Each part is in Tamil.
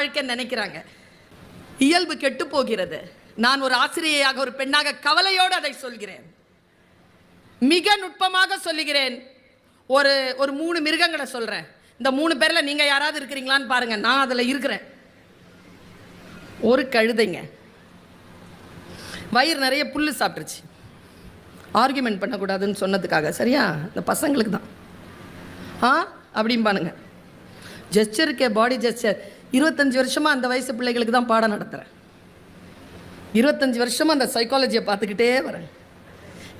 வாழ்க்கைன்னு நினைக்கிறாங்க. இயல்பு கெட்டு போகிறது நான் ஒரு ஆசிரியையாக ஒரு பெண்ணாக கவலையோடு அதை சொல்கிறேன். மிக நுட்பமாக சொல்லுகிறேன். ஒரு ஒரு மூணு மிருகங்களை சொல்றேன். இந்த மூணு பேர்ல நீங்க யாராவது இருக்கிறீங்களான்னு பாருங்க. நான் அதில் இருக்கிறேன். ஒரு கழுதைங்க. வயிறு நிறைய புல்லு சாப்பிட்டுருச்சு. ஆர்கியூமெண்ட் பண்ணக்கூடாதுன்னு சொன்னதுக்காக. சரியா? இந்த பசங்களுக்கு தான் ஆ? அப்படிம்பானுங்க. ஜெஸ்டர் இருக்கே பாடி ஜெஸ்டர் இருபத்தஞ்சி வருஷமாக அந்த வயசு பிள்ளைகளுக்கு தான் பாடம் நடத்துகிறேன் இருபத்தஞ்சி வருஷமாக அந்த சைக்காலஜியை பார்த்துக்கிட்டே வரேன்.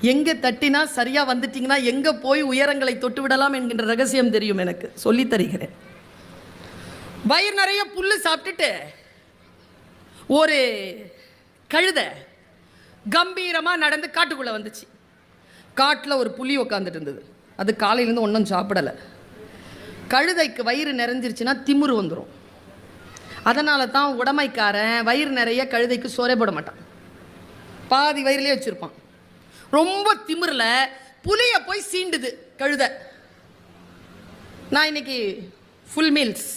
எங்கே தட்டினா சரியாக வந்துட்டிங்கன்னா எங்கே போய் உயரங்களை தொட்டு விடலாம் என்கின்ற ரகசியம் தெரியும் எனக்கு. சொல்லித் தருகிறேன். வயிறு நிறைய புல் சாப்பிட்டுட்டு ஒரு கழுதை கம்பீரமாக நடந்து காட்டுக்குள்ளே வந்துச்சு. காட்டில் ஒரு புலி உக்காந்துட்டு இருந்தது. அது காலையிலேருந்து ஒன்றும் சாப்பிடலை. கழுதைக்கு வயிறு நிறைஞ்சிருச்சுன்னா திமிரு வந்துடும் அதனால தான் உடமைக்காரன் வயிறு நிறைய கழுதைக்கு சோறே போட மாட்டான். பாதி வயிறுலேயே வச்சுருப்பான். ரொம்ப திமிரில் புளியை போய் சீண்டுது கழுதை. நான் இன்னைக்கு ஃபுல் மீல்ஸ்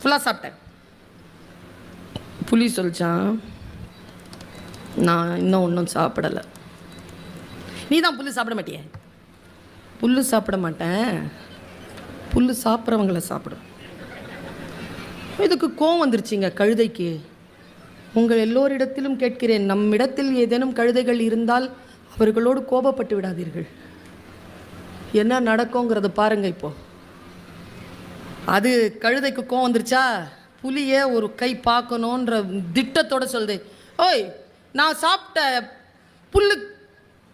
ஃபுல்லாக சாப்பிட்டேன். புளி சொல்லிச்சான். நான் இன்னும் ஒன்றும் சாப்பிடலை. நீ தான் புல் சாப்பிட மாட்டியே? புல் சாப்பிட மாட்டேன். புல் சாப்பிட்றவங்கள சாப்பிடும். இதுக்கு கோவம் வந்துருச்சுங்க கழுதைக்கு? உங்கள் எல்லோரிடத்திலும் கேட்கிறேன் நம்மிடத்தில் ஏதேனும் கழுதைகள் இருந்தால் அவர்களோடு கோபப்பட்டு விடாதீர்கள். என்ன நடக்குங்கிறத பாருங்க இப்போ. அது கழுதைக்கு கோவம் வந்துருச்சா? புலியே ஒரு கை பார்க்கணுன்ற திட்டத்தோட சொல்லுது. ஓய் நான் சாப்பிட்ட புல்லு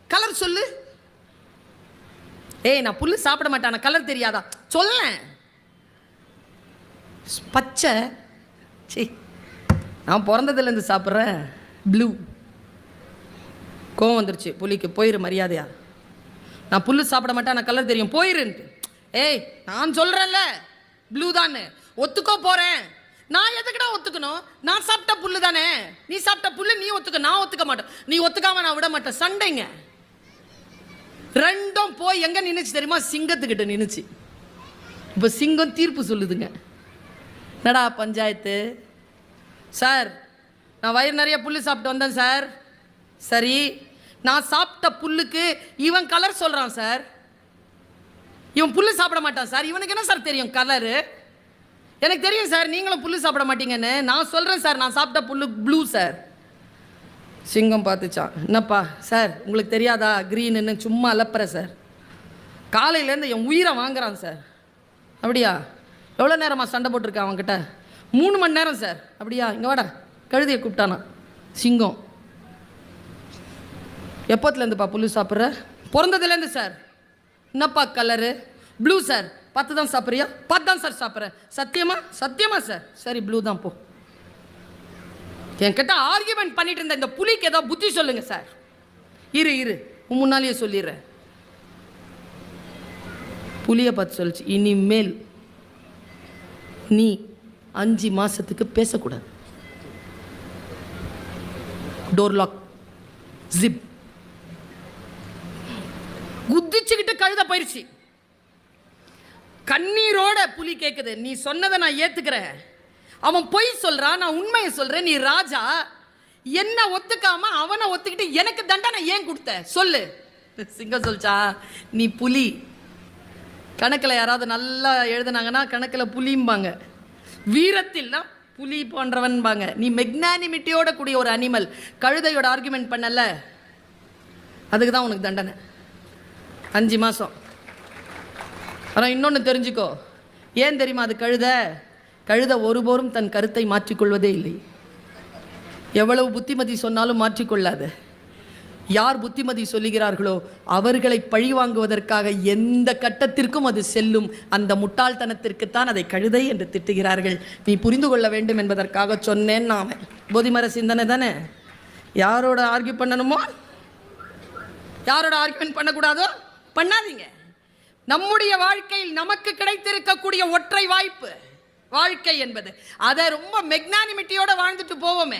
கலர் சொல்லு. ஏய் நான் புல்லு சாப்பிட மாட்டேன் கலர் தெரியாதா? சொல்லேன். பச்சை. சி நான் பிறந்ததுலேருந்து சாப்பிட்றேன் ப்ளூ. கோவம் வந்துருச்சு. புலிக்கு போயிரு மரியாதையா. நான் புல் சாப்பிட மாட்டேன் நான் கலர் தெரியும். போயிருன்ட்டு. ஏய் நான் சொல்கிறேன்ல ப்ளூ தானே ஒத்துக்கோ போகிறேன் நான் எதுக்குடா ஒத்துக்கணும்? நான் சாப்பிட்ட புல்லு தானே. நீ சாப்பிட்ட புல்லு நீ ஒத்துக்க நான் ஒத்துக்க மாட்டேன். நீ ஒத்துக்காம நான் விட மாட்டேன். சண்டைங்க. ரெண்டும் போய் எங்கே நின்றுச்சு தெரியுமா? சிங்கத்துக்கிட்ட நின்றுச்சு இப்போ சிங்கம் தீர்ப்பு சொல்லுதுங்க. என்னடா பஞ்சாயத்து? சார் நான் வயிறு நிறைய புல் சாப்பிட்டு வந்தேன் சார். சரி நான் சாப்பிட்ட புல்லுக்கு இவன் கலர் சொல்கிறான் சார். இவன் புல் சாப்பிட மாட்டான் சார். இவனுக்கு என்ன சார் தெரியும் கலரு எனக்கு தெரியும் சார் நீங்களும் புல் சாப்பிட மாட்டீங்கன்னு. நான் சொல்கிறேன் சார் நான் சாப்பிட்ட புல்லு ப்ளூ சார். சிங்கம் பார்த்துச்சான். என்னப்பா சார் உங்களுக்கு தெரியாதா? க்ரீனுன்னு சும்மா அலப்புற சார். காலையிலேருந்து என் உயிரை வாங்குறான் சார். அப்படியா? எவ்வளோ நேரமாக சண்டை போட்டிருக்கேன் அவன்கிட்ட? மூணு மணி நேரம் சார் அப்படியா? இங்கே வாடா. கழுதியை கூப்பிட்டானா. சிங்கம். எப்போத்துலேருந்துப்பா புல்லு சாப்பிட்ற? பிறந்ததுலேருந்து சார் என்னப்பா கலரு ப்ளூ சார் பத்து தான் சாப்பிட்றியா? பத்து தான் சார் சாப்பிட்றேன் சத்தியமா? சத்தியமா சார் சரி ப்ளூ தான் போ. என்கிட்ட ஆர்கியூமெண்ட் பண்ணிட்டு இருந்த இந்த புலிக்கு ஏதோ புத்தி சொல்லுங்க சார் இரு இரு. உன் முன்னாலேயே சொல்லிடுறேன். புலியை பார்த்து சொல்லிச்சு. இனிமேல் நீ அஞ்சு மாசத்துக்கு பேசக்கூடாது. டோர் லாக் ஜிப் குதிச்சுக்கிட்டு கழுத போயிடுச்சு கண்ணீரோட புலி கேட்குது நீ சொன்னதை நான் ஏத்துக்கிறேன். அவன் பொய் சொல்றான் நான் உண்மையை சொல்றேன். நீ ராஜா என்ன ஒத்துக்காம அவனை ஒத்துக்கிட்டு எனக்கு தண்டனை ஏன் கொடுத்த? சொல்லு. சிங்கம் சொல்ச்சா நீ புலி. கணக்கில் யாராவது நல்லா எழுதுனாங்கன்னா கணக்கில் புலிம்பாங்க. வீரத்தில்னா புலி போன்றவன்பாங்க. நீ மெக்னானிமிட்டியோட கூடிய ஒரு அனிமல் கழுதையோட ஆர்குமெண்ட் பண்ணல. அதுக்கு தான் உனக்கு தண்டனை. அஞ்சு மாதம் ஆனால் இன்னொன்று தெரிஞ்சுக்கோ. ஏன் தெரியுமா அது கழுத? கழுத ஒருபோரும் தன் கருத்தை மாற்றிக்கொள்வதே இல்லை. எவ்வளவு புத்திமதி சொன்னாலும் மாற்றிக்கொள்ளாது. யார் புத்திமதி சொல்லுகிறார்களோ அவர்களை பழிவாங்குவதற்காக எந்த கட்டத்திற்கும் அது செல்லும். அந்த முட்டாள்தனத்திற்குத்தான் அதை கழுதை என்று திட்டுகிறார்கள். நீ புரிந்து கொள்ள வேண்டும் என்பதற்காக சொன்னேன் நான் போதிமர சிந்தனை தானே? யாரோட ஆர்கியூ பண்ணணுமோ? யாரோட ஆர்கியூமெண்ட் பண்ணக்கூடாதோ? பண்ணாதீங்க. நம்முடைய வாழ்க்கையில் நமக்கு கிடைத்திருக்கக்கூடிய ஒற்றை வாய்ப்பு வாழ்க்கை என்பது. அதை ரொம்ப மெக்னானிமிட்டியோட வாழ்ந்துட்டு போவோமே.